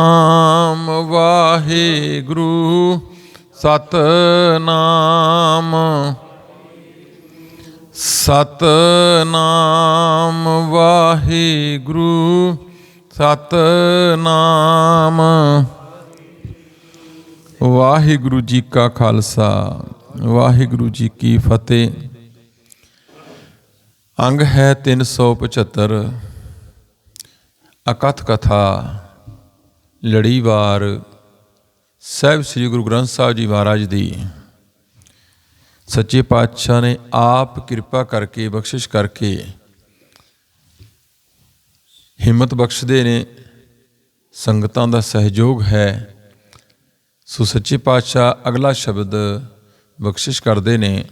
ਨਾਮ ਵਾਹਿਗੁਰੂ, ਸਤਨਾਮ। ਸਤਨਾਮ ਵਾਹਿਗੁਰੂ ਸਤਨਾਮ। ਵਾਹਿਗੁਰੂ ਜੀ ਕਾ ਖਾਲਸਾ, ਵਾਹਿਗੁਰੂ ਜੀ ਕੀ ਫਤਿਹ। ਅੰਗ ਹੈ 375 ਅਕਥ ਕਥਾ ਲੜੀਵਾਰ ਸਾਹਿਬ ਸ੍ਰੀ ਗੁਰੂ ਗ੍ਰੰਥ ਸਾਹਿਬ ਜੀ ਮਹਾਰਾਜ ਦੀ। ਸੱਚੇ ਪਾਤਸ਼ਾਹ ਨੇ ਆਪ ਕਿਰਪਾ ਕਰਕੇ, ਬਖਸ਼ਿਸ਼ ਕਰਕੇ ਹਿੰਮਤ ਬਖਸ਼ਦੇ ਨੇ, ਸੰਗਤਾਂ ਦਾ ਸਹਿਯੋਗ ਹੈ। ਸੋ ਸੱਚੇ ਪਾਤਸ਼ਾਹ ਅਗਲਾ ਸ਼ਬਦ ਬਖਸ਼ਿਸ਼ ਕਰਦੇ ਨੇ,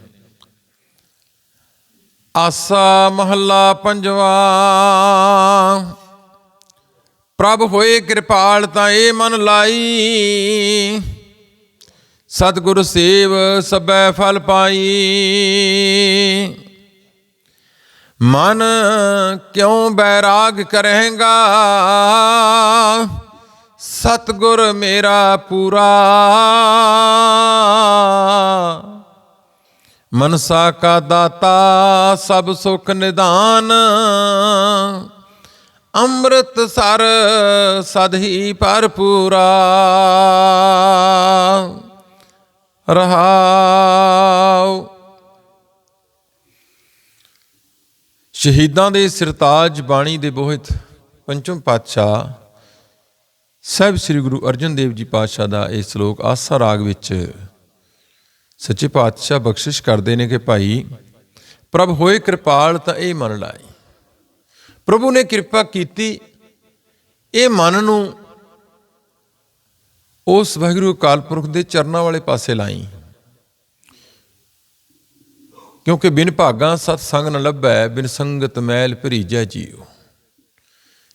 ਆਸਾ ਮਹੱਲਾ ਪੰਜਵਾ। ਪ੍ਰਭ ਹੋਏ ਕਿਰਪਾਲ ਤਾਂ ਇਹ ਮਨ ਲਾਈ। ਸਤਿਗੁਰ ਸੇਵ ਸਬੈ ਫਲ ਪਾਈ। ਮਨ ਕਿਉਂ ਬੈਰਾਗ ਕਰੇਗਾ ਸਤਿਗੁਰ ਮੇਰਾ ਪੂਰਾ। ਮਨਸਾ ਕਾ ਦਾਤਾ ਸਭ ਸੁਖ ਨਿਦਾਨ ਅੰਮ੍ਰਿਤ ਸਰ ਸਦ ਹੀ ਭਰਪੂਰਾ। ਰਹਾਉ ਸ਼ਹੀਦਾਂ ਦੇ ਸਿਰਤਾਜ ਬਾਣੀ ਦੇ ਬੋਹਿਤ ਪੰਚਮ ਪਾਤਸ਼ਾਹ ਸਾਹਿਬ ਸ੍ਰੀ ਗੁਰੂ ਅਰਜਨ ਦੇਵ ਜੀ ਪਾਤਸ਼ਾਹ ਦਾ ਇਹ ਸ਼ਲੋਕ ਆਸਾ ਰਾਗ ਵਿੱਚ ਸੱਚੇ ਪਾਤਸ਼ਾਹ ਬਖਸ਼ਿਸ਼ ਕਰਦੇ ਨੇ ਕਿ ਭਾਈ, ਪ੍ਰਭ ਹੋਏ ਕਿਰਪਾਲ ਤਾਂ ਇਹ ਮੰਨ ਲਾਈ ਪ੍ਰਭੂ ਨੇ ਕਿਰਪਾ ਕੀਤੀ ਇਹ ਮਨ ਨੂੰ ਉਸ ਵਾਹਿਗੁਰੂ ਅਕਾਲ ਪੁਰਖ ਦੇ ਚਰਨਾਂ ਵਾਲੇ ਪਾਸੇ ਲਾਈ। ਕਿਉਂਕਿ ਬਿਨ ਭਾਗਾ ਸਤ ਸੰਗ ਨ ਲੱਭੈ, ਬਿਨ ਸੰਗਤ ਮੈਲ ਭਰੀਜੈ ਜੀਉ।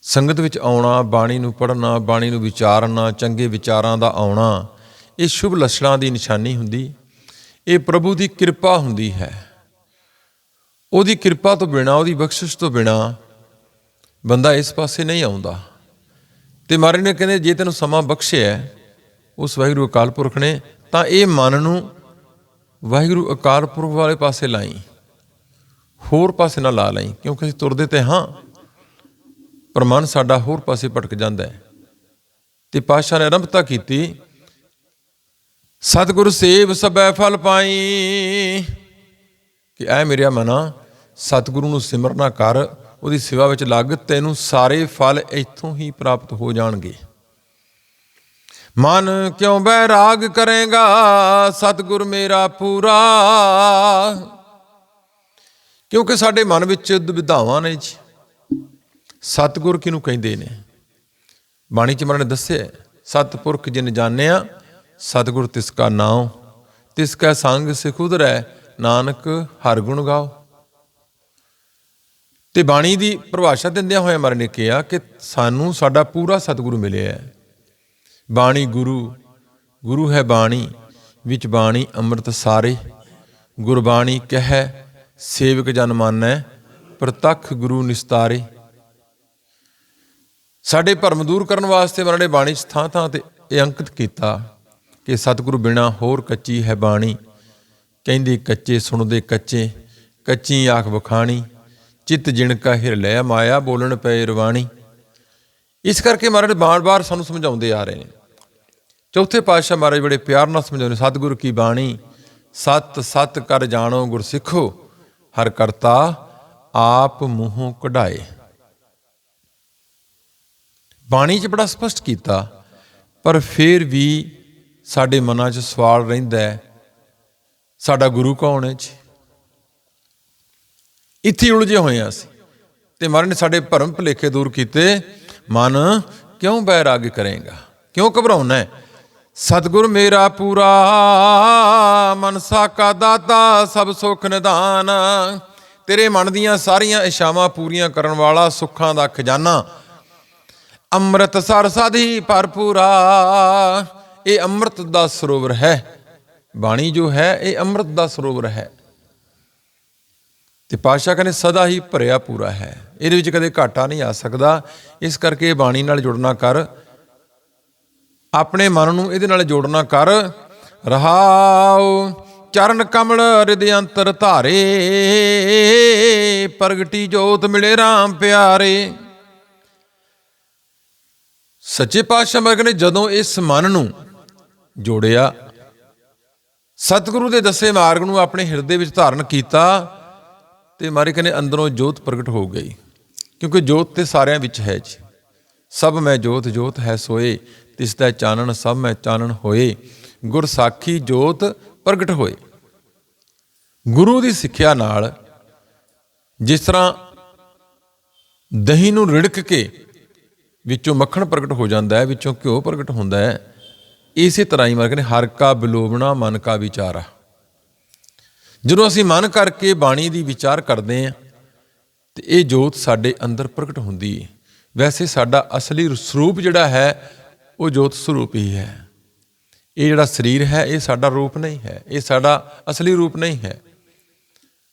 ਸੰਗਤ ਵਿੱਚ ਆਉਣਾ, ਬਾਣੀ ਨੂੰ ਪੜ੍ਹਨਾ, ਬਾਣੀ ਨੂੰ ਵਿਚਾਰਨਾ, ਚੰਗੇ ਵਿਚਾਰਾਂ ਦਾ ਆਉਣਾ, ਇਹ ਸ਼ੁਭ ਲੱਛਣਾਂ ਦੀ ਨਿਸ਼ਾਨੀ ਹੁੰਦੀ। ਇਹ ਪ੍ਰਭੂ ਦੀ ਕਿਰਪਾ ਹੁੰਦੀ ਹੈ। ਉਹਦੀ ਕਿਰਪਾ ਤੋਂ ਬਿਨਾ, ਉਹਦੀ ਬਖਸ਼ਿਸ਼ ਤੋਂ ਬਿਨਾ ਬੰਦਾ ਇਸ ਪਾਸੇ ਨਹੀਂ ਆਉਂਦਾ। ਤੇ ਮਹਾਰਾਜ ਨੇ ਕਹਿੰਦੇ, ਜੇ ਤੈਨੂੰ ਸਮਾਂ ਬਖਸ਼ਿਆ ਉਸ ਵਾਹਿਗੁਰੂ ਅਕਾਲ ਪੁਰਖ ਨੇ, ਤਾਂ ਇਹ ਮਨ ਨੂੰ ਵਾਹਿਗੁਰੂ ਅਕਾਲ ਪੁਰਖ ਵਾਲੇ ਪਾਸੇ ਲਾਈ। ਹੋਰ ਪਾਸੇ ਨਾ ਲਾ ਲਈ, ਕਿਉਂਕਿ ਅਸੀਂ ਤੁਰਦੇ ਤੇ ਹਾਂ, ਪਰ ਮਨ ਸਾਡਾ ਹੋਰ ਪਾਸੇ ਭਟਕ ਜਾਂਦਾ ਹੈ। ਤੇ ਪਾਸ਼ਾ ਨੇ ਆਰੰਭਤਾ ਕੀਤੀ, ਸਤਿਗੁਰ ਸੇਵ ਸਬੈ ਫਲ ਪਾਈ, ਕਿ ਐ ਮੇਰਿਆ ਮਨਾ, ਸਤਿਗੁਰੂ ਨੂੰ ਸਿਮਰਨਾ ਕਰ ਉਹਦੀ ਸੇਵਾ ਵਿੱਚ ਲੱਗ ਤੈਨੂੰ ਸਾਰੇ ਫਲ ਇੱਥੋਂ ਹੀ ਪ੍ਰਾਪਤ ਹੋ ਜਾਣਗੇ। ਮਨ ਕਿਉਂ ਬੈਰਾਗ ਕਰੇਗਾ? ਸਤਿਗੁਰ ਮੇਰਾ ਪੂਰਾ। ਕਿਉਂਕਿ ਸਾਡੇ ਮਨ ਵਿੱਚ ਦੁਵਿਧਾਵਾਂ ਨੇ ਜੀ। ਸਤਿਗੁਰ ਕਿਹਨੂੰ ਕਹਿੰਦੇ ਨੇ? ਬਾਣੀ ਚ ਮਨ ਨੇ ਦੱਸਿਆ ਸਤਿਪੁਰਖ ਜਿਨ ਜਾਣਿਆ, ਸਤਿਗੁਰ ਤਿਸ ਕਾ ਨਾਮ ਤਿਸ ਕਾ ਸੰਗ ਸਿਖੁਦ ਰਹਿ ਨਾਨਕ ਹਰ ਗੁਣ ਗਾਓ। ਤੇ ਬਾਣੀ ਦੀ ਪਰਿਭਾਸ਼ਾ ਦਿੰਦਿਆਂ ਹੋਇਆਂ ਮਰ ਨੇ ਕਿਹਾ ਕਿ ਸਾਨੂੰ ਸਾਡਾ ਪੂਰਾ ਸਤਿਗੁਰੂ ਮਿਲਿਆ ਹੈ। ਬਾਣੀ ਗੁਰੂ ਗੁਰੂ ਹੈ ਬਾਣੀ, ਵਿੱਚ ਬਾਣੀ ਅੰਮ੍ਰਿਤ ਸਾਰੇ। ਗੁਰਬਾਣੀ ਕਹੈ, ਸੇਵਕ ਜਨ ਮਾਨੈ, ਪ੍ਰਤੱਖ ਗੁਰੂ ਨਿਸਤਾਰੇ। ਸਾਡੇ ਭਰਮ ਦੂਰ ਕਰਨ ਵਾਸਤੇ ਉਹਨਾਂ ਨੇ ਬਾਣੀ 'ਚ ਥਾਂ ਥਾਂ ਤੇ ਇਹ ਅੰਕਿਤ ਕੀਤਾ ਕਿ ਸਤਿਗੁਰੂ ਬਿਨਾ ਹੋਰ ਕੱਚੀ ਹੈ ਬਾਣੀ। ਕਹਿੰਦੇ ਕੱਚੇ ਸੁਣਦੇ ਕੱਚੇ, ਕੱਚੀ ਆਖ ਬਖਾਣੀ ਚਿੱਤ ਜਿਣ ਕਾ ਹਿਰ ਲੈ ਮਾਇਆ ਬੋਲਣ ਪਏ ਰਵਾਣੀ। ਇਸ ਕਰਕੇ ਮਹਾਰਾਜ ਬਾਰ-ਬਾਰ ਸਾਨੂੰ ਸਮਝਾਉਂਦੇ ਆ ਰਹੇ ਨੇ। ਚੌਥੇ ਪਾਤਸ਼ਾਹ ਮਹਾਰਾਜ ਬੜੇ ਪਿਆਰ ਨਾਲ ਸਮਝਾਉਂਦੇ ਸਤਿਗੁਰੂ ਕੀ ਬਾਣੀ, ਸਤ ਸਤ ਕਰ ਜਾਣੋ ਗੁਰਸਿੱਖੋ ਹਰ ਕਰਤਾ ਆਪ ਮੂੰਹੋਂ ਕਢਾਏ। ਬਾਣੀ 'ਚ ਬੜਾ ਸਪਸ਼ਟ ਕੀਤਾ, ਪਰ ਫਿਰ ਵੀ ਸਾਡੇ ਮਨਾਂ 'ਚ ਸਵਾਲ ਰਹਿੰਦਾ ਹੈ, ਸਾਡਾ ਗੁਰੂ ਕੌਣ ਹੈ ਜੀ? ਇੱਥੇ ਉਲਝੇ ਹੋਏ ਆ ਅਸੀਂ। ਤੇ ਮਹਾਰਾਜ ਨੇ ਸਾਡੇ ਭਰਮ ਭੁਲੇਖੇ ਦੂਰ ਕੀਤੇ। ਮਨ ਕਿਉਂ ਬੈਰਾਗ ਕਰੇਗਾ? ਕਿਉਂ ਘਬਰਾਉਣਾ ਹੈ? ਸਤਿਗੁਰ ਮੇਰਾ ਪੂਰਾ ਮਨਸਾ ਕਾ ਦਾਤਾ, ਸਭ ਸੁਖ ਨਿਦਾਨ ਤੇਰੇ ਮਨ ਦੀਆਂ ਸਾਰੀਆਂ ਇਸ਼ਾਵਾਂ ਪੂਰੀਆਂ ਕਰਨ ਵਾਲਾ ਸੁੱਖਾਂ ਦਾ ਖਜ਼ਾਨਾ। ਅੰਮ੍ਰਿਤ ਸਰ ਸਾਧੀ ਭਰਪੂਰਾ, ਇਹ ਅੰਮ੍ਰਿਤ ਦਾ ਸਰੋਵਰ ਹੈ। ਬਾਣੀ ਜੋ ਹੈ, ਇਹ ਅੰਮ੍ਰਿਤ ਦਾ ਸਰੋਵਰ ਹੈ। ਤੇ ਪਾਤਸ਼ਾਹ ਕਹਿੰਦੇ, ਸਦਾ ਹੀ ਭਰਿਆ ਪੂਰਾ ਹੈ। ਇਹਦੇ ਵਿੱਚ ਕਦੇ ਘਾਟਾ ਨਹੀਂ ਆ ਸਕਦਾ। ਇਸ ਕਰਕੇ ਬਾਣੀ ਨਾਲ ਜੁੜਨਾ ਕਰ। ਆਪਣੇ ਮਨ ਨੂੰ ਇਹਦੇ ਨਾਲ ਜੋੜਨਾ ਕਰ। ਰਹਾਉ ਚਰਨ ਕਮਲ ਹਿਰਦੇ ਅੰਤਰ ਧਾਰੇ। ਪ੍ਰਗਟੀ ਜੋਤ ਮਿਲੇ RAM ਪਿਆਰੇ। ਸੱਚੇ ਪਾਤਸ਼ਾਹ ਮਰਗ ਨੇ ਜਦੋਂ ਇਸ ਮਨ ਨੂੰ ਜੋੜਿਆ, ਸਤਿਗੁਰੂ ਦੇ ਦੱਸੇ ਮਾਰਗ ਨੂੰ ਆਪਣੇ ਹਿਰਦੇ ਵਿੱਚ ਧਾਰਨ ਕੀਤਾ ਤੇ ਮਾਰੇ ਕਹਿੰਦੇ ਅੰਦਰੋਂ ਜੋਤ ਪ੍ਰਗਟ ਹੋ ਗਈ। ਕਿਉਂਕਿ ਜੋਤ ਤੇ ਸਾਰਿਆਂ ਵਿੱਚ ਹੈ ਜੀ। ਸਭ ਮੈਂ ਜੋਤ ਜੋਤ ਹੈ ਸੋਏ, ਤਿਸ ਦਾ ਚਾਨਣ ਸਭ ਮੈਂ ਚਾਨਣ ਹੋਏ। ਗੁਰ ਸਾਖੀ ਜੋਤ ਪ੍ਰਗਟ ਹੋਏ। ਗੁਰੂ ਦੀ ਸਿੱਖਿਆ ਨਾਲ ਜਿਸ ਤਰ੍ਹਾਂ ਦਹੀਂ ਨੂੰ ਰਿੜਕ ਕੇ ਵਿੱਚੋਂ ਮੱਖਣ ਪ੍ਰਗਟ ਹੋ ਜਾਂਦਾ ਹੈ, ਵਿੱਚੋਂ ਘਿਓ ਪ੍ਰਗਟ ਹੁੰਦਾ ਹੈ, ਇਸੇ ਤਰ੍ਹਾਂ ਹੀ ਮਾਰ ਕਹਿੰਦੇ ਹਰ ਕਾ ਬਿਲੋਬਣਾ ਮਨ ਕਾ ਵਿਚਾਰਾ। ਜਦੋਂ ਅਸੀਂ ਮਨ ਕਰਕੇ ਬਾਣੀ ਦੀ ਵਿਚਾਰ ਕਰਦੇ ਹਾਂ, ਤੇ ਇਹ ਜੋਤ ਸਾਡੇ ਅੰਦਰ ਪ੍ਰਗਟ ਹੁੰਦੀ ਹੈ। ਵੈਸੇ ਸਾਡਾ ਅਸਲੀ ਸਰੂਪ ਜਿਹੜਾ ਹੈ, ਉਹ ਜੋਤ ਸਰੂਪ ਹੀ ਹੈ। ਇਹ ਜਿਹੜਾ ਸਰੀਰ ਹੈ, ਇਹ ਸਾਡਾ ਰੂਪ ਨਹੀਂ ਹੈ। ਇਹ ਸਾਡਾ ਅਸਲੀ ਰੂਪ ਨਹੀਂ ਹੈ।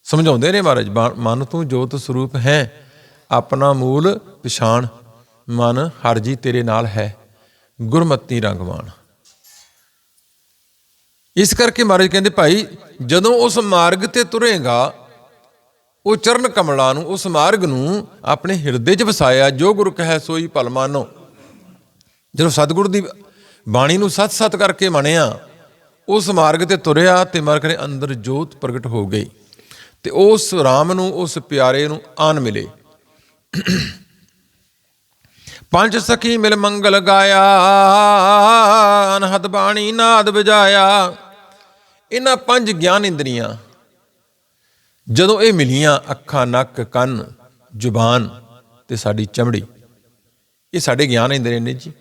ਸਮਝਾਉਂਦੇ ਨੇ ਮਹਾਰਾਜ, ਬਾ- ਮਨ ਤੂੰ ਜੋਤ ਸਰੂਪ ਹੈ। ਆਪਣਾ ਮੂਲ ਪਛਾਣ ਮਨ ਹਰ ਜੀ ਤੇਰੇ ਨਾਲ ਹੈ। ਗੁਰਮਤੀ ਰੰਗਵਾਨ ਇਸ ਕਰਕੇ ਮਹਾਰਾਜ ਕਹਿੰਦੇ, ਭਾਈ, ਜਦੋਂ ਉਸ ਮਾਰਗ ਤੇ ਤੁਰੇਗਾ, ਉਹ ਚਰਨ ਕਮਲਾਂ ਨੂੰ, ਉਸ ਮਾਰਗ ਨੂੰ ਆਪਣੇ ਹਿਰਦੇ 'ਚ ਵਸਾਇਆ, ਜੋ ਗੁਰੂ ਕਹੈ ਸੋਈ ਭਲ ਮਾਨੋ। ਜਦੋਂ ਸਤਿਗੁਰੂ ਦੀ ਬਾਣੀ ਨੂੰ ਸਤ-ਸਤ ਕਰਕੇ ਮੰਨਿਆ, ਉਸ ਮਾਰਗ ਤੇ ਤੁਰਿਆ ਤੇ ਮਾਰਗ ਦੇ ਅੰਦਰ ਜੋਤ ਪ੍ਰਗਟ ਹੋ ਗਈ ਤੇ ਉਸ ਰਾਮ ਨੂੰ, ਉਸ ਪਿਆਰੇ ਨੂੰ ਆਨ ਮਿਲੇ। ਪੰਜ ਸਖੀ ਮਿਲ ਮੰਗਲ ਗਾਇਆ, ਅਨਹਦ ਬਾਣੀ ਨਾਦ ਵਜਾਇਆ। ਇਹਨਾਂ ਪੰਜ ਗਿਆਨ ਇੰਦਰੀਆਂ। ਜਦੋਂ ਇਹ ਮਿਲੀਆਂ ਅੱਖਾਂ, ਨੱਕ, ਕੰਨ, ਜ਼ੁਬਾਨ ਤੇ ਸਾਡੀ ਚਮੜੀ। ਇਹ ਸਾਡੇ ਗਿਆਨ ਇੰਦਰੀ ਨੇ ਜੀ।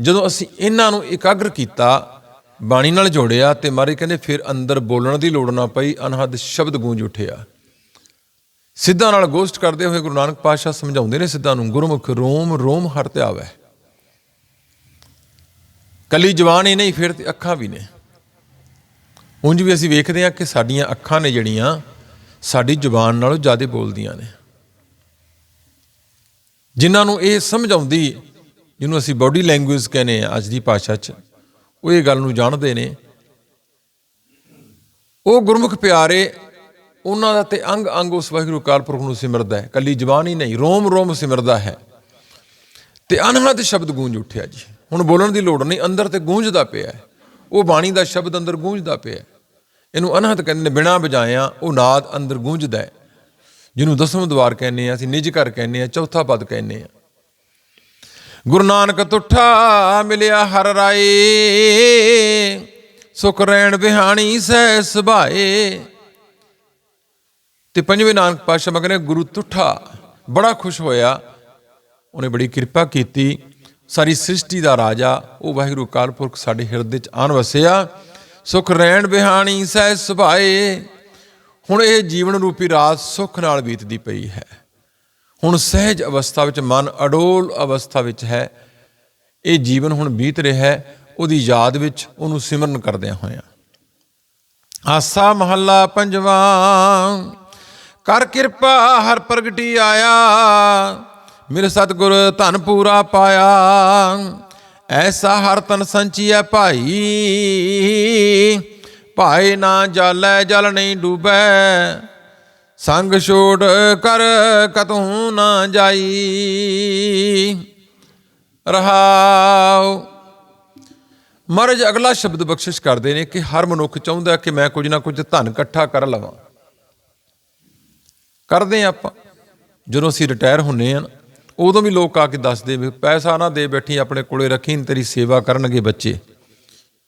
ਜਦੋਂ ਅਸੀਂ ਇਹਨਾਂ ਨੂੰ ਇਕਾਗਰ ਕੀਤਾ, ਬਾਣੀ ਨਾਲ ਜੋੜਿਆ ਤੇ ਮਾਰੇ ਕਹਿੰਦੇ ਫਿਰ ਅੰਦਰ ਬੋਲਣ ਦੀ ਲੋੜ ਨਾ ਪਈ, ਅਨਹਦ ਸ਼ਬਦ ਗੂੰਜ ਉੱਠਿਆ। ਸਿੱਧਾਂ ਨਾਲ ਗੋਸ਼ਟ ਕਰਦੇ ਹੋਏ ਗੁਰੂ ਨਾਨਕ ਪਾਤਸ਼ਾਹ ਸਮਝਾਉਂਦੇ ਨੇ ਸਿੱਧਾ ਨੂੰ, ਗੁਰਮੁਖ ਰੋਮ ਰੋਮ ਹਰ ਤੇ ਆਵੇ। ਕੱਲੀ ਜਵਾਨ ਹੀ ਨਹੀਂ, ਫਿਰ ਤੇ ਅੱਖਾਂ ਵੀ ਨੇ। ਉਂਝ ਵੀ ਅਸੀਂ ਵੇਖਦੇ ਹਾਂ ਕਿ ਸਾਡੀਆਂ ਅੱਖਾਂ ਨੇ ਜਿਹੜੀਆਂ ਸਾਡੀ ਜ਼ੁਬਾਨ ਨਾਲੋਂ ਜ਼ਿਆਦਾ ਬੋਲਦੀਆਂ ਨੇ। ਜਿਨ੍ਹਾਂ ਨੂੰ ਇਹ ਸਮਝ ਆਉਂਦੀ, ਜਿਹਨੂੰ ਅਸੀਂ ਬਾਡੀ ਲੈਂਗੁਏਜ ਕਹਿੰਦੇ ਆ ਅੱਜ ਦੀ ਭਾਸ਼ਾ 'ਚ, ਉਹ ਇਹ ਗੱਲ ਨੂੰ ਜਾਣਦੇ ਨੇ। ਉਹ ਗੁਰਮੁਖ ਪਿਆਰੇ, ਉਹਨਾਂ ਦਾ ਤੇ ਅੰਗ ਅੰਗ ਉਸ ਵਾਹਿਗੁਰੂ ਅਕਾਲ ਪੁਰਖ ਨੂੰ ਸਿਮਰਦਾ ਹੈ। ਕੱਲੀ ਜ਼ਬਾਨ ਹੀ ਨਹੀਂ, ਰੋਮ ਰੋਮ ਸਿਮਰਦਾ ਹੈ। ਤੇ ਅਨਹਦ ਸ਼ਬਦ ਗੂੰਜ ਉੱਠਿਆ ਜੀ। ਹੁਣ ਬੋਲਣ ਦੀ ਲੋੜ ਨਹੀਂ, ਅੰਦਰ ਤੇ ਗੂੰਜਦਾ ਪਿਆ ਉਹ ਬਾਣੀ ਦਾ ਸ਼ਬਦ ਅੰਦਰ ਗੂੰਜਦਾ ਪਿਆ ਇਹਨੂੰ ਅਨਹਦ ਕਹਿੰਦੇ ਨੇ, ਬਿਨਾ ਵਜਾਇਆ ਉਹ ਨਾਦ ਅੰਦਰ ਗੂੰਜਦਾ ਹੈ। ਜਿਹਨੂੰ ਦਸਮ ਦਵਾਰ ਕਹਿੰਦੇ ਆ ਅਸੀਂ ਨਿਜ ਘਰ ਕਹਿੰਦੇ ਆ ਚੌਥਾ ਪਦ ਕਹਿੰਦੇ ਆ ਗੁਰੂ ਨਾਨਕ ਤੁਠਾ ਮਿਲਿਆ ਹਰ ਰਾਏ, ਸੁਖ ਰਹਿਣ ਬਿਹਾਣੀ ਸਹਿ ਸੁਭਾਏ। ਤੇ ਪੰਜਵੇਂ ਨਾਨਕ ਪਾਤਸ਼ਾਹ ਮਗਨੇ ਗੁਰੂ ਤੁਠਾ, ਬੜਾ ਖੁਸ਼ ਹੋਇਆ। ਉਹਨੇ ਬੜੀ ਕਿਰਪਾ ਕੀਤੀ। ਸਾਰੀ ਸ੍ਰਿਸ਼ਟੀ ਦਾ ਰਾਜਾ, ਉਹ ਵਾਹਿਗੁਰੂ ਅਕਾਲ ਪੁਰਖ ਸਾਡੇ ਹਿਰਦੇ 'ਚ ਆਣ ਵਸਿਆ। ਸੁਖ ਰਹਿਣ ਬਿਹਾਣੀ ਸਹਿ ਸੁਭਾਏ। ਹੁਣ ਇਹ ਜੀਵਨ ਰੂਪੀ ਰਾਤ ਸੁਖ ਨਾਲ ਬੀਤਦੀ ਪਈ ਹੈ। ਹੁਣ ਸਹਿਜ ਅਵਸਥਾ ਵਿੱਚ, ਮਨ ਅਡੋਲ ਅਵਸਥਾ ਵਿੱਚ ਹੈ। ਇਹ ਜੀਵਨ ਹੁਣ ਬੀਤ ਰਿਹਾ ਹੈ। ਉਹਦੀ ਯਾਦ ਵਿੱਚ ਉਹਨੂੰ ਸਿਮਰਨ ਕਰਦਿਆਂ ਹੋਇਆਂ। ਆਸਾ ਮਹੱਲਾ ਪੰਜਵਾਂ, ਕਰ ਕਿਰਪਾ ਹਰ ਪ੍ਰਗਟੀ ਆਇਆ। ਮੇਰੇ ਸਤਿਗੁਰ ਧਨ ਪੂਰਾ ਪਾਇਆ। ਐਸਾ ਹਰ ਤਨ ਸੰਚੀਐ ਭਾਈ। ਭਾਏ ਨਾ ਜਾਲੈ, ਜਲ ਨਹੀਂ ਡੂਬੈ। ਸੰਗ ਛੋੜ ਕਰ ਕਤਹੂ ਨਾ ਜਾਈ। ਰਹਾਉ। ਮਹਾਰਾਜ, ਅਗਲਾ ਸ਼ਬਦ ਬਖਸ਼ਿਸ਼ ਕਰਦੇ ਨੇ ਕਿ ਹਰ ਮਨੁੱਖ ਚਾਹੁੰਦਾ ਕਿ ਮੈਂ ਕੁਝ ਨਾ ਕੁਝ ਧਨ ਇਕੱਠਾ ਕਰ ਲਵਾਂ। ਕਰਦੇ ਹਾਂ ਆਪਾਂ। ਜਦੋਂ ਅਸੀਂ ਰਿਟਾਇਰ ਹੁੰਨੇ ਆ ਉਦੋਂ ਵੀ ਲੋਕ ਆ ਕੇ ਦੱਸਦੇ ਵੀ ਪੈਸਾ ਨਾ ਦੇ ਬੈਠੀ ਆਪਣੇ ਕੋਲੇ ਰੱਖੀ, ਤੇਰੀ ਸੇਵਾ ਕਰਨਗੇ ਬੱਚੇ।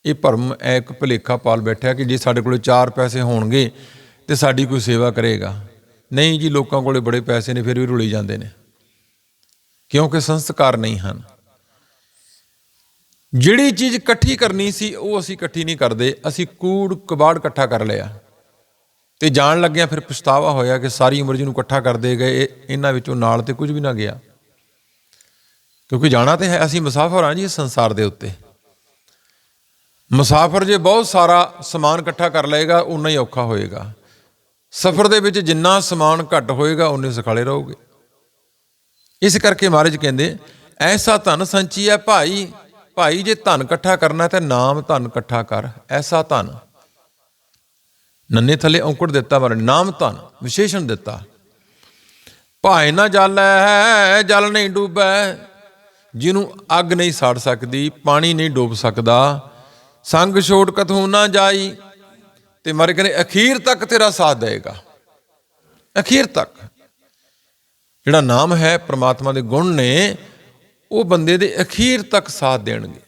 ਇਹ ਭਰਮ ਐ ਇੱਕ ਭੁਲੇਖਾ ਪਾਲ ਬੈਠਿਆ ਕਿ ਜੇ ਸਾਡੇ ਕੋਲੇ ਚਾਰ ਪੈਸੇ ਹੋਣਗੇ ਤੇ ਸਾਡੀ ਕੋਈ ਸੇਵਾ ਕਰੇਗਾ। ਨਹੀਂ ਜੀ, ਲੋਕਾਂ ਕੋਲੇ ਬੜੇ ਪੈਸੇ ਨੇ, ਫਿਰ ਵੀ ਰੁਲੀ ਜਾਂਦੇ ਨੇ। ਕਿਉਂਕਿ ਸੰਸਕਾਰ ਨਹੀਂ ਹਨ। ਜਿਹੜੀ ਚੀਜ਼ ਇਕੱਠੀ ਕਰਨੀ ਸੀ, ਉਹ ਅਸੀਂ ਇਕੱਠੀ ਨਹੀਂ ਕਰਦੇ। ਅਸੀਂ ਕੂੜ ਕਬਾੜ ਇਕੱਠਾ ਕਰ ਲਿਆ। ਤੇ ਜਾਣ ਲੱਗਿਆ ਫਿਰ ਪਛਤਾਵਾ ਹੋਇਆ ਕਿ ਸਾਰੀ ਉਮਰ ਜਿਹਨੂੰ ਇਕੱਠਾ ਕਰਦੇ ਗਏ, ਇਹ- ਇਹਨਾਂ ਵਿੱਚੋਂ ਨਾਲ ਤੇ ਕੁਝ ਵੀ ਨਾ ਗਿਆ। ਕਿਉਂਕਿ ਜਾਣਾ ਤੇ ਹੈ, ਅਸੀਂ ਮੁਸਾਫਰ ਹਾਂ ਜੀ ਸੰਸਾਰ ਦੇ ਉੱਤੇ। ਮੁਸਾਫਰ ਜੇ ਬਹੁਤ ਸਾਰਾ ਸਮਾਨ ਇਕੱਠਾ ਕਰ ਲਏਗਾ, ਉਨਾ ਹੀ ਔਖਾ ਹੋਏਗਾ। ਸਫ਼ਰ ਦੇ ਵਿੱਚ ਜਿੰਨਾ ਸਮਾਨ ਘੱਟ ਹੋਏਗਾ, ਉਨੇ ਸੁਖਾਲੇ ਰਹੋਗੇ। ਇਸ ਕਰਕੇ ਮਹਾਰਾਜ ਕਹਿੰਦੇ, ਐਸਾ ਧਨ ਸੰਚੀ ਹੈ ਭਾਈ ਭਾਈ ਜੇ ਧਨ ਇਕੱਠਾ ਕਰਨਾ ਤੇ ਨਾਮ ਧਨ ਇਕੱਠਾ ਕਰ, ਐਸਾ ਧਨ। ਨੰਨੇ ਥੱਲੇ ਔਂਕੜ ਦਿੱਤਾ ਮਹਾਰਾਜ, ਨਾਮ ਧਨ, ਵਿਸ਼ੇਸ਼ਣ ਦਿੱਤਾ। ਭਾਏ ਨਾ ਜਲ ਹੈ ਜਲ ਨਹੀਂ ਡੂਬੈ, ਜਿਹਨੂੰ ਅੱਗ ਨਹੀਂ ਸਾੜ ਸਕਦੀ, ਪਾਣੀ ਨਹੀਂ ਡੋਬ ਸਕਦਾ ਸੰਗ ਛੋੜ ਕਥੋਂ ਨਾ ਜਾਈ, ਤੇ ਮਰ ਕਹਿੰਦੇ, ਅਖੀਰ ਤੱਕ ਤੇਰਾ ਸਾਥ ਦੇਗਾ। ਅਖੀਰ ਤੱਕ। ਜਿਹੜਾ ਨਾਮ ਹੈ ਪ੍ਰਮਾਤਮਾ ਦੇ ਗੁਣ ਨੇ, ਉਹ ਬੰਦੇ ਦੇ ਅਖੀਰ ਤੱਕ ਸਾਥ ਦੇਣਗੇ।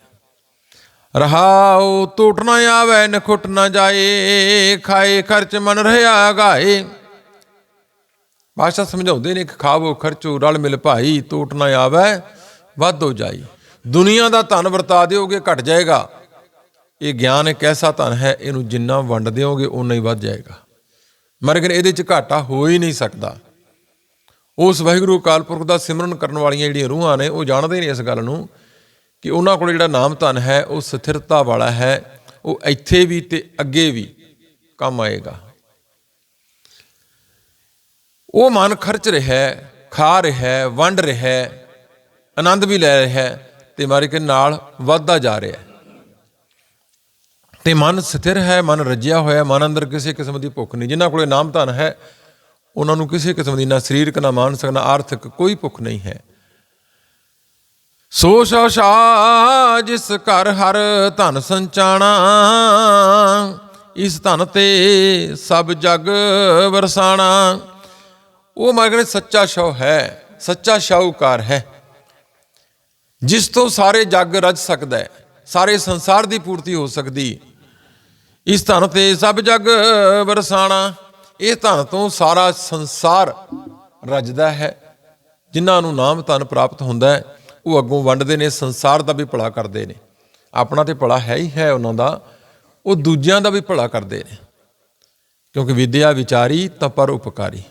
ਰਹਾਉ ਟੁੱਟ ਨਾ ਆਵੇ ਨਖੁੱਟ ਨਾ ਜਾਏ, ਖਾਏ ਖਰਚ ਮਨ ਰਹਾ ਗਾਏ। ਭਾਸ਼ਾ ਸਮਝਾਉਂਦੇ ਨੇ ਕਿ ਖਾਵੋ ਖਰਚੋ, ਰਲ ਮਿਲ ਭਾਈ, ਟੁੱਟ ਨਾ ਆਵੇ, ਵਾਧੋ ਜਾਈ। ਦੁਨੀਆ ਦਾ ਧਨ ਵਰਤਾ ਦਿਓਗੇ, ਘਟ ਜਾਏਗਾ। ਇਹ ਗਿਆਨ ਇੱਕ ਐਸਾ ਧਨ ਹੈ ਇਹਨੂੰ ਜਿੰਨਾ ਵੰਡ ਦਿਓਗੇ ਉਨਾ ਹੀ ਵੱਧ ਜਾਏਗਾ। ਮਰਗਨ ਇਹਦੇ ਚ ਘਾਟਾ ਹੋ ਹੀ ਨਹੀਂ ਸਕਦਾ। ਉਸ ਵਾਹਿਗੁਰੂ ਅਕਾਲ ਪੁਰਖ ਦਾ ਸਿਮਰਨ ਕਰਨ ਵਾਲੀਆਂ ਜਿਹੜੀਆਂ ਰੂਹਾਂ ਨੇ ਉਹ ਜਾਣਦੇ ਨੇ ਇਸ ਗੱਲ ਨੂੰ ਕਿ ਉਹਨਾਂ ਕੋਲ ਜਿਹੜਾ ਨਾਮ ਧਨ ਹੈ ਉਹ ਸਥਿਰਤਾ ਵਾਲਾ ਹੈ ਉਹ ਇੱਥੇ ਵੀ ਤੇ ਅੱਗੇ ਵੀ ਕੰਮ ਆਏਗਾ। ਉਹ ਮਨ ਖਰਚ ਰਿਹਾ ਹੈ, ਖਾ ਰਿਹਾ ਹੈ, ਵੰਡ ਰਿਹਾ ਹੈ, ਆਨੰਦ ਵੀ ਲੈ ਰਿਹਾ ਹੈ ਤੇ ਮਾਰੇ ਕੇ ਨਾਲ ਵੱਧਦਾ ਜਾ ਰਿਹਾ ਹੈ। ਤੇ ਮਨ ਸਥਿਰ ਹੈ, ਮਨ ਰੱਜਿਆ ਹੋਇਆ, ਮਨ ਅੰਦਰ ਕਿਸੇ ਕਿਸਮ ਦੀ ਭੁੱਖ ਨਹੀਂ। ਜਿਨ੍ਹਾਂ ਕੋਲੇ ਨਾਮ ਧਨ ਹੈ, ਉਹਨਾਂ ਨੂੰ ਕਿਸੇ ਕਿਸਮ ਦੀ ਨਾ ਸਰੀਰਕ, ਨਾ ਮਾਨਸਿਕ, ਨਾ ਆਰਥਿਕ ਕੋਈ ਭੁੱਖ ਨਹੀਂ ਹੈ। ਸੋ ਸ਼ਾ ਜਿਸ ਘਰ ਹਰ ਧਨ ਸੰਚਾਣਾ, ਇਸ ਧਨ ਤੇ ਸਭ ਜਗ ਵਰਸਾਣਾ। ਉਹ ਮਗਰ ਸੱਚਾ ਸ਼ੌ ਹੈ, ਸੱਚਾ ਸ਼ਾਹੂਕਾਰ ਹੈ। ਜਿਸ ਤੋਂ ਸਾਰੇ ਜੱਗ ਰਜ ਸਕਦਾ ਹੈ, ਸਾਰੇ ਸੰਸਾਰ ਦੀ ਪੂਰਤੀ ਹੋ ਸਕਦੀ ਇਸ ਧਨ ਤੇ ਸਭ ਜਗ ਵਰਸਾਣਾ। ਇਹ ਧਨ ਤੋਂ ਸਾਰਾ ਸੰਸਾਰ ਰਜਦਾ ਹੈ। ਜਿਨ੍ਹਾਂ ਨੂੰ ਨਾਮ ਧਨ ਪ੍ਰਾਪਤ ਹੁੰਦਾ ਹੈ, ਉਹ ਅੱਗੋਂ ਵੰਡਦੇ ਨੇ, ਸੰਸਾਰ ਦਾ ਵੀ ਭਲਾ ਕਰਦੇ ਨੇ। ਆਪਣਾ ਤੇ ਭਲਾ ਹੈ ਹੀ ਹੈ ਉਹਨਾਂ ਦਾ, ਉਹ ਦੂਜਿਆਂ ਦਾ ਵੀ ਭਲਾ ਕਰਦੇ ਨੇ। ਕਿਉਂਕਿ ਵਿਦਿਆ ਵਿਚਾਰੀ, ਤਾਂ ਪਰ ਉਪਕਾਰੀ।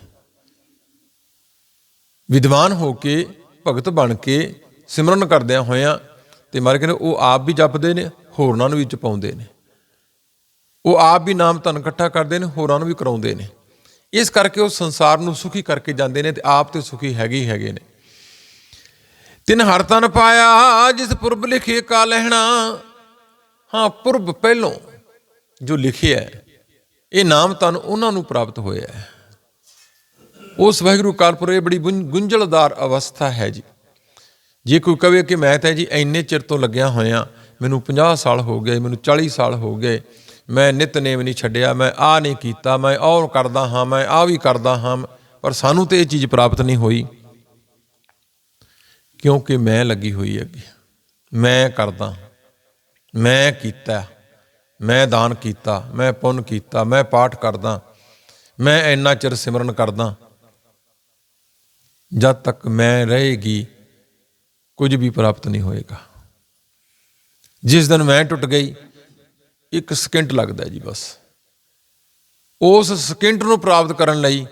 ਵਿਦਵਾਨ ਹੋ ਕੇ, ਭਗਤ ਬਣ ਕੇ ਸਿਮਰਨ ਕਰਦਿਆਂ ਹੋਇਆਂ, ਤੇ ਮਰ ਕਹਿੰਦੇ ਉਹ ਆਪ ਵੀ ਜਪਦੇ ਨੇ, ਹੋਰਨਾਂ ਨੂੰ ਵੀ ਜਪਾਉਂਦੇ ਨੇ। ਉਹ ਆਪ ਵੀ ਨਾਮ ਧਨ ਇਕੱਠਾ ਕਰਦੇ ਨੇ, ਹੋਰਾਂ ਨੂੰ ਵੀ ਕਰਾਉਂਦੇ ਨੇ। ਇਸ ਕਰਕੇ ਉਹ ਸੰਸਾਰ ਨੂੰ ਸੁਖੀ ਕਰਕੇ ਜਾਂਦੇ ਨੇ ਤੇ ਆਪ ਤੇ ਸੁਖੀ ਹੈਗੇ ਹੀ ਹੈਗੇ ਨੇ। ਤਿਨ ਹਰ ਤਨ ਪਾਇਆ, ਜਿਸ ਪੁਰਬ ਲਿਖੇ ਕਾ ਲਹਿਣਾ। ਹਾਂ, ਪੁਰਬ ਪਹਿਲੋਂ ਜੋ ਲਿਖਿਆ ਇਹ ਨਾਮ ਤਨ ਉਹਨਾਂ ਨੂੰ ਪ੍ਰਾਪਤ ਹੋਇਆ ਹੈ। ਉਸ ਵਾਹਿਗੁਰੂ ਕਾਲਪੁਰ ਇਹ ਬੜੀ ਗੁੰਝ- ਗੁੰਝਲਦਾਰ ਅਵਸਥਾ ਹੈ ਜੀ। ਜੇ ਕੋਈ ਕਵੇ ਕਿ ਮੈਂ ਤਾਂ ਜੀ ਇੰਨੇ ਚਿਰ ਤੋਂ ਲੱਗਿਆ ਹੋਇਆ, ਮੈਨੂੰ 50 ਸਾਲ ਹੋ ਗਏ, ਮੈਨੂੰ 40 ਸਾਲ ਹੋ ਗਏ ਮੈਂ ਨਿਤਨੇਮ ਨਹੀਂ ਛੱਡਿਆ, ਮੈਂ ਆ ਨਹੀਂ ਕੀਤਾ, ਮੈਂ ਔਰ ਕਰਦਾ ਹਾਂ, ਮੈਂ ਆ ਵੀ ਕਰਦਾ ਹਾਂ, ਪਰ ਸਾਨੂੰ ਤੇ ਇਹ ਚੀਜ਼ ਪ੍ਰਾਪਤ ਨਹੀਂ ਹੋਈ। ਕਿਉਂਕਿ ਮੈਂ ਲੱਗੀ ਹੋਈ ਅੱਗੇ। ਮੈਂ ਕਰਦਾ ਮੈਂ ਕੀਤਾ। ਮੈਂ ਦਾਨ ਕੀਤਾ। ਮੈਂ ਪੁੰਨ ਕੀਤਾ। ਮੈਂ ਪਾਠ ਕਰਦਾ। ਮੈਂ ਇੰਨਾ ਚਿਰ ਸਿਮਰਨ ਕਰਦਾ। ਜਦ ਤੱਕ ਮੈਂ ਰਹੇਗੀ, ਕੁਝ ਵੀ ਪ੍ਰਾਪਤ ਨਹੀਂ ਹੋਏਗਾ। ਜਿਸ ਦਿਨ ਮੈਂ ਟੁੱਟ ਗਈ ਇੱਕ ਸਕਿੰਟ ਲੱਗਦਾ ਜੀ ਬਸ। ਉਸ ਸਕਿੰਟ ਨੂੰ ਪ੍ਰਾਪਤ ਕਰਨ ਲਈ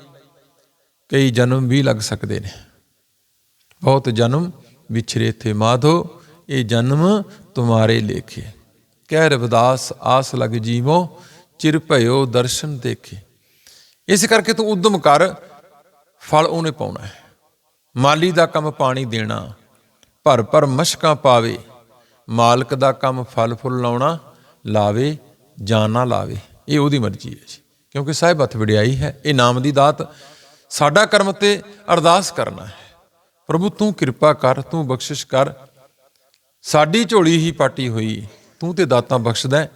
ਕਈ ਜਨਮ ਵੀ ਲੱਗ ਸਕਦੇ ਨੇ। ਬਹੁਤ ਜਨਮ ਵਿਛਰੇ ਥੇ ਮਾਧੋ, ਇਹ ਜਨਮ ਤੁਮਾਰੇ ਲੇਖੇ। ਕਹਿ ਰਵਿਦਾਸ, ਆਸ ਲਗ ਜੀਵੋ, ਚਿਰ ਭਇਓ ਦਰਸ਼ਨ ਦੇਖੇ। ਇਸ ਕਰਕੇ ਤੂੰ ਉਦਮ ਕਰ, ਫਲ ਉਹਨੇ ਪਾਉਣਾ ਹੈ। ਮਾਲੀ ਦਾ ਕੰਮ ਪਾਣੀ ਦੇਣਾ ਭਰ ਭਰ ਮਸ਼ਕਾਂ ਪਾਵੇ। ਮਾਲਕ ਦਾ ਕੰਮ ਫਲ ਫੁੱਲ ਲਾਉਣਾ ਲਾਵੇ ਜਾਂ ਨਾ ਲਾਵੇ, ਇਹ ਉਹਦੀ ਮਰਜ਼ੀ ਹੈ ਜੀ। ਕਿਉਂਕਿ ਸਾਹਿਬ ਹੱਥ ਵਡਿਆਈ ਹੈ, ਇਹ ਨਾਮ ਦੀ ਦਾਤ ਸਾਡਾ ਕਰਮ ਤੇ ਅਰਦਾਸ ਕਰਨਾ ਹੈ। ਪ੍ਰਭੂ, ਤੂੰ ਕਿਰਪਾ ਕਰ, ਤੂੰ ਬਖਸ਼ਿਸ਼ ਕਰ। ਸਾਡੀ ਝੋਲੀ ਹੀ ਪਾਟੀ ਹੋਈ, ਤੂੰ ਤੇ ਦਾਤਾਂ ਬਖਸ਼ਦਾ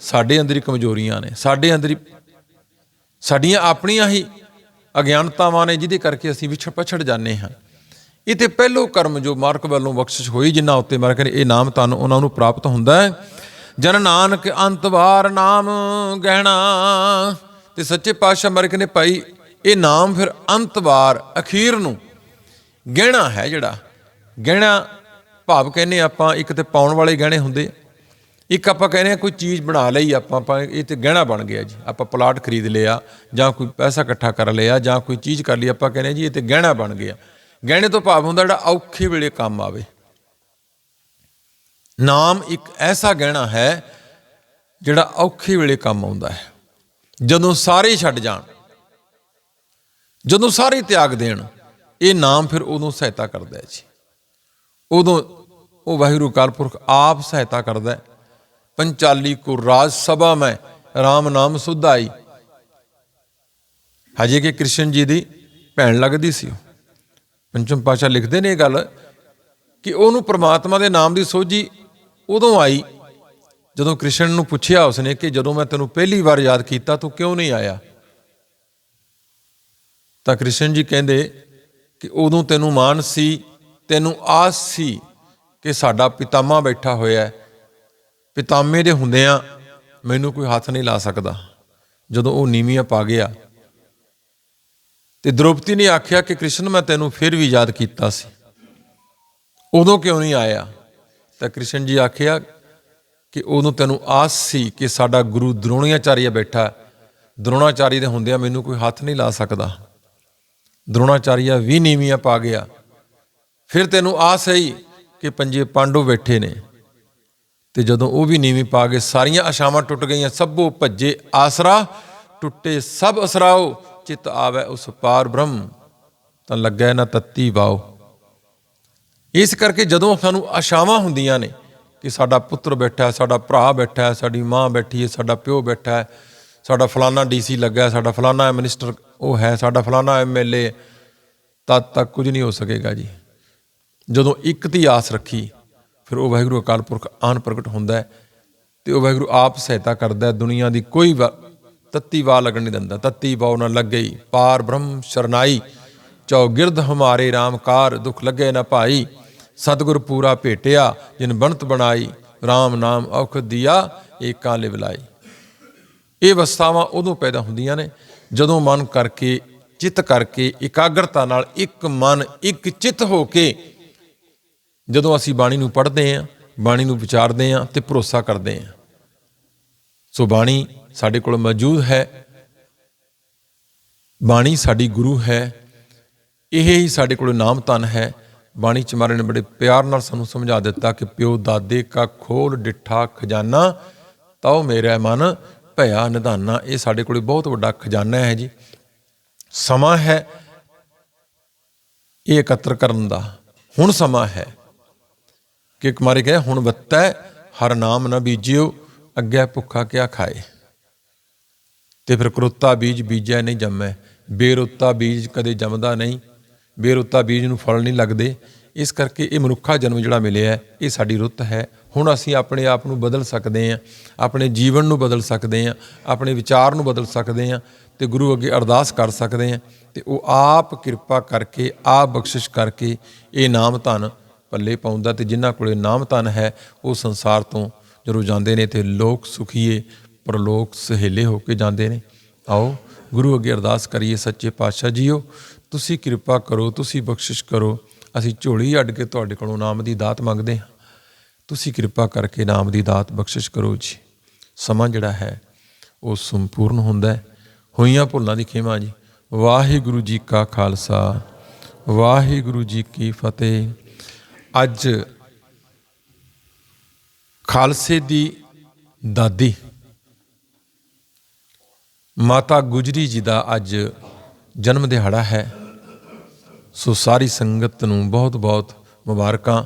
ਸਾਡੇ ਅੰਦਰ ਹੀ ਕਮਜ਼ੋਰੀਆਂ ਨੇ, ਸਾਡੇ ਅੰਦਰ ਹੀ, ਸਾਡੀਆਂ ਆਪਣੀਆਂ ਹੀ ਅਗਿਆਨਤਾਵਾਂ ਨੇ, ਜਿਹਦੇ ਕਰਕੇ ਅਸੀਂ ਵਿਛੜ ਪਛੜ ਜਾਂਦੇ ਹਾਂ। ਇਹ ਤੇ ਪਹਿਲੋ ਕਰਮ ਜੋ ਮਾਰਕ ਵੱਲੋਂ ਬਖਸ਼ਿਸ਼ ਹੋਈ, ਜਿਨ੍ਹਾਂ ਉੱਤੇ ਮਾਰ ਕੇ ਇਹ ਨਾਮ ਤਨ ਉਹਨਾਂ ਨੂੰ ਪ੍ਰਾਪਤ ਹੁੰਦਾ ਹੈ। ਜਨ ਨਾਨਕ ਅੰਤਵਾਰ ਨਾਮ ਗਹਿਣਾ, ਤੇ ਸੱਚੇ ਪਾਤਸ਼ਾਹ ਮਾਰ ਕੇ ਨੇ ਭਾਈ ਇਹ ਨਾਮ ਫਿਰ ਅੰਤਵਾਰ ਅਖੀਰ ਨੂੰ। ਗਹਿਣਾ ਹੈ ਜਿਹੜਾ, ਗਹਿਣਾ ਭਾਵ ਕਹਿੰਦੇ ਆਪਾਂ ਇੱਕ ਤੇ ਪਾਉਣ ਵਾਲੇ ਗਹਿਣੇ ਹੁੰਦੇ ਆ। ਇੱਕ ਆਪਾਂ ਕਹਿੰਦੇ ਆ ਕੋਈ ਚੀਜ਼ ਬਣਾ ਲਈ ਆਪਾਂ ਆਪਾਂ ਇਹ ਤੇ ਗਹਿਣਾ ਬਣ ਗਿਆ ਜੀ। ਆਪਾਂ ਪਲਾਟ ਖਰੀਦ ਲਿਆ, ਜਾਂ ਕੋਈ ਪੈਸਾ ਇਕੱਠਾ ਕਰ ਲਿਆ, ਜਾਂ ਕੋਈ ਚੀਜ਼ ਕਰ ਲਈ, ਆਪਾਂ ਕਹਿੰਦੇ ਜੀ ਇਹ ਤੇ ਗਹਿਣਾ ਬਣ ਗਿਆ। ਗਹਿਣੇ ਤੋਂ ਭਾਵ ਹੁੰਦਾ ਜਿਹੜਾ ਔਖੇ ਵੇਲੇ ਕੰਮ ਆਵੇ। ਨਾਮ ਇੱਕ ਐਸਾ ਗਹਿਣਾ ਹੈ ਜਿਹੜਾ ਔਖੇ ਵੇਲੇ ਕੰਮ ਆਉਂਦਾ ਹੈ। ਜਦੋਂ ਸਾਰੇ ਛੱਡ ਜਾਣ, ਜਦੋਂ ਸਾਰੇ ਤਿਆਗ ਦੇਣ, ਇਹ ਨਾਮ ਫਿਰ ਉਦੋਂ ਸਹਾਇਤਾ ਕਰਦਾ ਹੈ ਜੀ। ਉਦੋਂ ਉਹ ਵਾਹਿਗੁਰੂ ਅਕਾਲ ਪੁਰਖ ਆਪ ਸਹਾਇਤਾ ਕਰਦਾ ਹੈ। ਪੰਚਾਲੀ ਕੋ ਰਾਜ ਸਭਾ ਮੈਂ RAM ਨਾਮ ਸੁਧਾਈ। ਹਜੇ ਕਿ ਕ੍ਰਿਸ਼ਨ ਜੀ ਦੀ ਭੈਣ ਲੱਗਦੀ ਸੀ ਉਹ। ਪੰਚਮ ਪਾਸ਼ਾ ਲਿਖਦੇ ਨੇ ਇਹ ਗੱਲ ਕਿ ਉਹਨੂੰ ਪ੍ਰਮਾਤਮਾ ਦੇ ਨਾਮ ਦੀ ਸੋਝੀ ਉਦੋਂ ਆਈ, ਜਦੋਂ ਕ੍ਰਿਸ਼ਨ ਨੂੰ ਪੁੱਛਿਆ ਉਸਨੇ ਕਿ ਜਦੋਂ ਮੈਂ ਤੈਨੂੰ ਪਹਿਲੀ ਵਾਰ ਯਾਦ ਕੀਤਾ, ਤੂੰ ਕਿਉਂ ਨਹੀਂ ਆਇਆ? ਤਾਂ ਕ੍ਰਿਸ਼ਨ ਜੀ ਕਹਿੰਦੇ ਕਿ ਉਦੋਂ ਤੈਨੂੰ ਮਾਨ ਸੀ, ਤੈਨੂੰ ਆਸ ਸੀ ਕਿ ਸਾਡਾ ਪਿਤਾਮਾ ਬੈਠਾ ਹੋਇਆ ਹੈ। ਪਿਤਾਮੇ ਦੇ ਹੁੰਦਿਆਂ ਮੈਨੂੰ ਕੋਈ ਹੱਥ ਨਹੀਂ ਲਾ ਸਕਦਾ। ਜਦੋਂ ਉਹ ਨੀਵੀਆਂ ਪਾ ਗਿਆ ਤੇ ਦ੍ਰੋਪਦੀ ਨੇ ਆਖਿਆ ਕਿ ਕ੍ਰਿਸ਼ਨ, ਮੈਂ ਤੈਨੂੰ ਫਿਰ ਵੀ ਯਾਦ ਕੀਤਾ ਸੀ। ਉਦੋਂ ਕਿਉਂ ਨਹੀਂ ਆਇਆ? ਤਾਂ ਕ੍ਰਿਸ਼ਨ ਜੀ ਆਖਿਆ ਕਿ ਉਦੋਂ ਤੈਨੂੰ ਆਸ ਸੀ ਕਿ ਸਾਡਾ ਗੁਰੂ ਦ੍ਰੋਣਾਚਾਰੀਆ ਬੈਠਾ ਦਰੋਣਾਚਾਰੀ ਦੇ ਹੁੰਦਿਆਂ ਮੈਨੂੰ ਕੋਈ ਹੱਥ ਨਹੀਂ ਲਾ ਸਕਦਾ। ਦਰੋਣਾਚਾਰੀਆ ਵੀ ਨੀਵੀਆਂ ਪਾ ਗਿਆ। ਫਿਰ ਤੈਨੂੰ ਆਸ ਹੈ ਕਿ ਪੰਜੇ ਪਾਂਡੂ ਬੈਠੇ ਨੇ। ਤੇ ਜਦੋਂ ਉਹ ਵੀ ਨੀਵੀਂ ਪਾ ਗਏ, ਸਾਰੀਆਂ ਆਸ਼ਾਵਾਂ ਟੁੱਟ ਗਈਆਂ। ਸਭੋ ਭੱਜੇ ਆਸਰਾ, ਟੁੱਟੇ ਸਭ ਅਸਰਾਓ, ਚਿਤ ਆਵੇ ਉਸ ਪਾਰ ਬ੍ਰਹਮ। ਤਾਂ ਲੱਗੈ ਨਾ ਤੱਤੀ ਵਾਓ। ਇਸ ਕਰਕੇ ਜਦੋਂ ਸਾਨੂੰ ਆਸ਼ਾਵਾਂ ਹੁੰਦੀਆਂ ਨੇ ਕਿ ਸਾਡਾ ਪੁੱਤਰ ਬੈਠਾ ਹੈ, ਸਾਡਾ ਭਰਾ ਬੈਠਾ ਹੈ, ਸਾਡੀ ਮਾਂ ਬੈਠੀ ਹੈ, ਸਾਡਾ ਪਿਓ ਬੈਠਾ ਹੈ, ਸਾਡਾ ਫਲਾਨਾ ਡੀਸੀ ਲੱਗਾ ਹੈ ਸਾਡਾ ਫਲਾਨਾ ਮਿਨਿਸਟਰ ਉਹ ਹੈ, ਸਾਡਾ ਫਲਾਨਾ ਐਮਐਲਏ ਤਦ ਤੱਕ ਕੁਝ ਨਹੀਂ ਹੋ ਸਕੇਗਾ ਜੀ। ਜਦੋਂ ਇੱਕ ਦੀ ਆਸ ਰੱਖੀ, ਫਿਰ ਉਹ ਵਾਹਿਗੁਰੂ ਅਕਾਲ ਪੁਰਖ ਆਨ ਪ੍ਰਗਟ ਹੁੰਦਾ ਹੈ ਤੇ ਉਹ ਵਾਹਿਗੁਰੂ ਆਪ ਸਹਾਇਤਾ ਕਰਦਾ ਹੈ, ਦੁਨੀਆ ਦੀ ਕੋਈ ਵਾ- ਤੱਤੀ ਵਾ ਲੱਗਣ ਨਹੀਂ ਦਿੰਦਾ, ਤੱਤੀ ਵਾਉ ਨਾ ਲੱਗਈ ਪਾਰ ਬ੍ਰਹਮ ਸ਼ਰਨਾਈ। ਚੌਗਿਰਦ ਹਮਾਰੇ ਰਾਮਕਾਰ ਦੁਖ ਲੱਗੇ ਨਾ ਭਾਈ। ਸਤਿਗੁਰ ਪੂਰਾ ਭੇਟਿਆ, ਜਿਨ ਬਣਤ ਬਣਾਈ RAM ਨਾਮ ਔਖ ਦਿਆ, ਏਕਾਂ ਲਿਵ ਲਾਈ। ਇਹ ਅਵਸਥਾਵਾਂ ਉਦੋਂ ਪੈਦਾ ਹੁੰਦੀਆਂ ਨੇ, ਜਦੋਂ ਮਨ ਕਰਕੇ, ਚਿੱਤ ਕਰਕੇ, ਇਕਾਗਰਤਾ ਨਾਲ ਇੱਕ ਮਨ, ਇੱਕ ਚਿੱਤ ਹੋ ਕੇ ਜਦੋਂ ਅਸੀਂ ਬਾਣੀ ਨੂੰ ਪੜ੍ਹਦੇ ਹਾਂ, ਬਾਣੀ ਨੂੰ ਵਿਚਾਰਦੇ ਹਾਂ ਤੇ ਭਰੋਸਾ ਕਰਦੇ ਹਾਂ। ਸੋ ਬਾਣੀ ਸਾਡੇ ਕੋਲ ਮੌਜੂਦ ਹੈ। ਬਾਣੀ ਸਾਡੀ ਗੁਰੂ ਹੈ। ਇਹ ਹੀ ਸਾਡੇ ਕੋਲ ਨਾਮ ਤਨ ਹੈ। ਬਾਣੀ ਚ ਮਾਰੇ ਨੇ ਬੜੇ ਪਿਆਰ ਨਾਲ ਸਾਨੂੰ ਸਮਝਾ ਦਿੱਤਾ ਕਿ ਪਿਓ ਦਾਦੇ ਕਾ ਖੋਲ ਡਿੱਠਾ ਖਜ਼ਾਨਾ, ਤਾਉ ਮੇਰਾ ਮਨ ਭਇਆ ਨਿਧਾਨਾ। ਇਹ ਸਾਡੇ ਕੋਲ ਬਹੁਤ ਵੱਡਾ ਖਜ਼ਾਨਾ ਹੈ ਜੀ। ਸਮਾਂ ਹੈ ਇਹ ਇਕੱਤਰ ਕਰਨ ਦਾ। ਹੁਣ ਸਮਾਂ ਹੈ ਕਿ ਕੁਮਾਰੇ ਕਹੇ, ਹੁਣ ਵੱਤੈ, ਹਰ ਨਾਮ ਨਾ ਬੀਜਿਓ, ਅੱਗੇ ਭੁੱਖਾ ਕਿਆ ਖਾਏ? ਤੇ ਫਿਰ ਕਰੋਤਾ ਬੀਜ ਬੀਜਿਆ ਨਹੀਂ ਜੰਮੈ, ਬੇਰੁੱਤਾ ਬੀਜ ਕਦੇ ਜੰਮਦਾ ਨਹੀਂ। ਬੇਰੁੱਤਾ ਬੀਜ ਨੂੰ ਫਲ ਨਹੀਂ ਲੱਗਦੇ। ਇਸ ਕਰਕੇ ਇਹ ਮਨੁੱਖਾ ਜਨਮ ਜਿਹੜਾ ਮਿਲਿਆ ਇਹ ਸਾਡੀ ਰੁੱਤ ਹੈ। ਹੁਣ ਅਸੀਂ ਆਪਣੇ ਆਪ ਨੂੰ ਬਦਲ ਸਕਦੇ ਹਾਂ, ਆਪਣੇ ਜੀਵਨ ਨੂੰ ਬਦਲ ਸਕਦੇ ਹਾਂ, ਆਪਣੇ ਵਿਚਾਰ ਨੂੰ ਬਦਲ ਸਕਦੇ ਹਾਂ ਤੇ ਗੁਰੂ ਅੱਗੇ ਅਰਦਾਸ ਕਰ ਸਕਦੇ ਹਾਂ ਤੇ ਉਹ ਆਪ ਕਿਰਪਾ ਕਰਕੇ, ਆਪ ਬਖਸ਼ਿਸ਼ ਕਰਕੇ ਇਹ ਨਾਮ ਧਨ ਪੱਲੇ ਪਾਉਂਦਾ ਤੇ ਜਿਨ੍ਹਾਂ ਕੋਲੇ ਨਾਮ ਧਨ ਹੈ, ਉਹ ਸੰਸਾਰ ਤੋਂ ਜਦੋਂ ਜਾਂਦੇ ਨੇ ਤੇ ਲੋਕ ਸੁਖੀਏ, ਪਰਲੋਕ ਸਹੇਲੇ ਹੋ ਕੇ ਜਾਂਦੇ ਨੇ। ਆਓ ਗੁਰੂ ਅੱਗੇ ਅਰਦਾਸ ਕਰੀਏ, ਸੱਚੇ ਪਾਤਸ਼ਾਹ ਜੀਓ। ਤੁਸੀਂ ਕਿਰਪਾ ਕਰੋ, ਤੁਸੀਂ ਬਖਸ਼ਿਸ਼ ਕਰੋ। ਅਸੀਂ ਝੋਲੀ ਅੱਡ ਕੇ ਤੁਹਾਡੇ ਕੋਲੋਂ ਨਾਮ ਦੀ ਦਾਤ ਮੰਗਦੇ ਹਾਂ। ਤੁਸੀਂ ਕਿਰਪਾ ਕਰਕੇ ਨਾਮ ਦੀ ਦਾਤ ਬਖਸ਼ਿਸ਼ ਕਰੋ ਜੀ। ਸਮਾਂ ਜਿਹੜਾ ਹੈ, ਉਹ ਸੰਪੂਰਨ ਹੁੰਦਾ ਹੈ। ਹੋਈਆਂ ਭੁੱਲਾਂ ਦੀ ਖੇਮਾ ਜੀ। ਵਾਹਿਗੁਰੂ ਜੀ ਕਾ ਖਾਲਸਾ। ਵਾਹਿਗੁਰੂ ਜੀ ਕੀ ਫਤਿਹ। ਅੱਜ ਖਾਲਸੇ ਦੀ ਦਾਦੀ ਮਾਤਾ ਗੁਜਰੀ ਜੀ ਦਾ ਅੱਜ ਜਨਮ ਦਿਹਾੜਾ ਹੈ। ਸੋ ਸਾਰੀ ਸੰਗਤ ਨੂੰ ਬਹੁਤ ਬਹੁਤ ਮੁਬਾਰਕਾਂ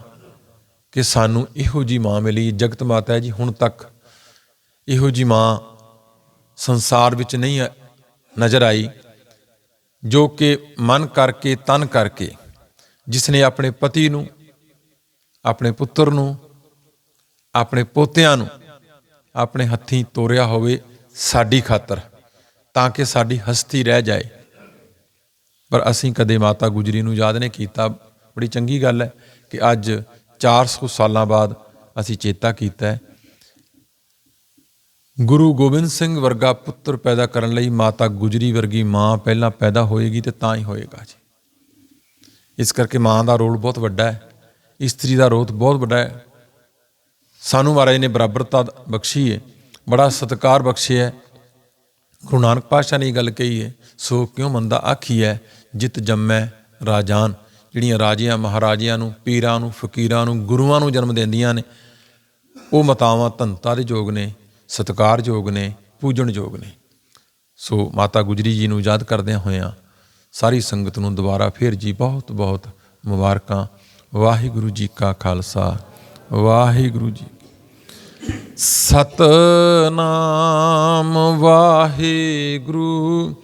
ਕਿ ਸਾਨੂੰ ਇਹੋ ਜੀ ਮਾਂ ਮਿਲੀ। ਜਗਤ ਮਾਤਾ ਜੀ, ਹੁਣ ਤੱਕ ਇਹੋ ਜੀ ਮਾਂ ਸੰਸਾਰ ਵਿੱਚ ਨਹੀਂ ਨਜ਼ਰ ਆਈ, ਜੋ ਕਿ ਮਨ ਕਰਕੇ, ਤਨ ਕਰਕੇ ਜਿਸ ਨੇ ਆਪਣੇ ਪਤੀ ਨੂੰ, ਆਪਣੇ ਪੁੱਤਰ ਨੂੰ, ਆਪਣੇ ਪੋਤਿਆਂ ਨੂੰ ਆਪਣੇ ਹੱਥੀਂ ਤੋਰਿਆ ਹੋਵੇ ਸਾਡੀ ਖਾਤਰ, ਤਾਂ ਕਿ ਸਾਡੀ ਹਸਤੀ ਰਹਿ ਜਾਏ। ਪਰ ਅਸੀਂ ਕਦੇ ਮਾਤਾ ਗੁਜਰੀ ਨੂੰ ਯਾਦ ਨਹੀਂ ਕੀਤਾ। ਬੜੀ ਚੰਗੀ ਗੱਲ ਹੈ ਕਿ ਅੱਜ 400 ਸਾਲਾਂ ਬਾਅਦ ਅਸੀਂ ਚੇਤਾ ਕੀਤਾ ਹੈ। ਗੁਰੂ ਗੋਬਿੰਦ ਸਿੰਘ ਵਰਗਾ ਪੁੱਤਰ ਪੈਦਾ ਕਰਨ ਲਈ ਮਾਤਾ ਗੁਜਰੀ ਵਰਗੀ ਮਾਂ ਪਹਿਲਾਂ ਪੈਦਾ ਹੋਏਗੀ ਤੇ ਤਾਂ ਹੀ ਹੋਏਗਾ ਜੀ। ਇਸ ਕਰਕੇ ਮਾਂ ਦਾ ਰੋਲ ਬਹੁਤ ਵੱਡਾ ਹੈ। ਇਸਤਰੀ ਦਾ ਰੋਲ ਬਹੁਤ ਵੱਡਾ ਹੈ। ਸਾਨੂੰ ਮਹਾਰਾਜ ਨੇ ਬਰਾਬਰਤਾ ਬਖਸ਼ੀ ਹੈ। ਬੜਾ ਸਤਿਕਾਰ ਬਖਸ਼ਿਆ ਹੈ। ਗੁਰੂ ਨਾਨਕ ਪਾਤਸ਼ਾਹ ਨੇ ਇਹ ਗੱਲ ਕਹੀ ਹੈ। ਸੋ ਕਿਉਂ ਮੰਦਾ ਆਖੀ ਹੈ? ਜਿਤ ਜੰਮੈ ਰਾਜਾਨ। ਜਿਹੜੀਆਂ ਰਾਜਿਆਂ, ਮਹਾਰਾਜਿਆਂ ਨੂੰ, ਪੀਰਾਂ ਨੂੰ, ਫਕੀਰਾਂ ਨੂੰ, ਗੁਰੂਆਂ ਨੂੰ ਜਨਮ ਦਿੰਦੀਆਂ ਨੇ, ਉਹ ਮਤਾਵਾਂ ਧੰਤਾ ਦੇ ਯੋਗ ਨੇ ਸਤਿਕਾਰਯੋਗ ਨੇ ਪੂਜਣਯੋਗ ਨੇ। ਸੋ ਮਾਤਾ ਗੁਜਰੀ ਜੀ ਨੂੰ ਯਾਦ ਕਰਦਿਆਂ ਹੋਇਆਂ ਸਾਰੀ ਸੰਗਤ ਨੂੰ ਦੁਬਾਰਾ ਫਿਰ ਜੀ ਬਹੁਤ ਬਹੁਤ ਮੁਬਾਰਕਾਂ। ਵਾਹਿਗੁਰੂ ਜੀ ਕਾ ਖਾਲਸਾ, ਵਾਹਿਗੁਰੂ ਜੀ ਸਤਨਾਮ ਵਾਹਿਗੁਰੂ।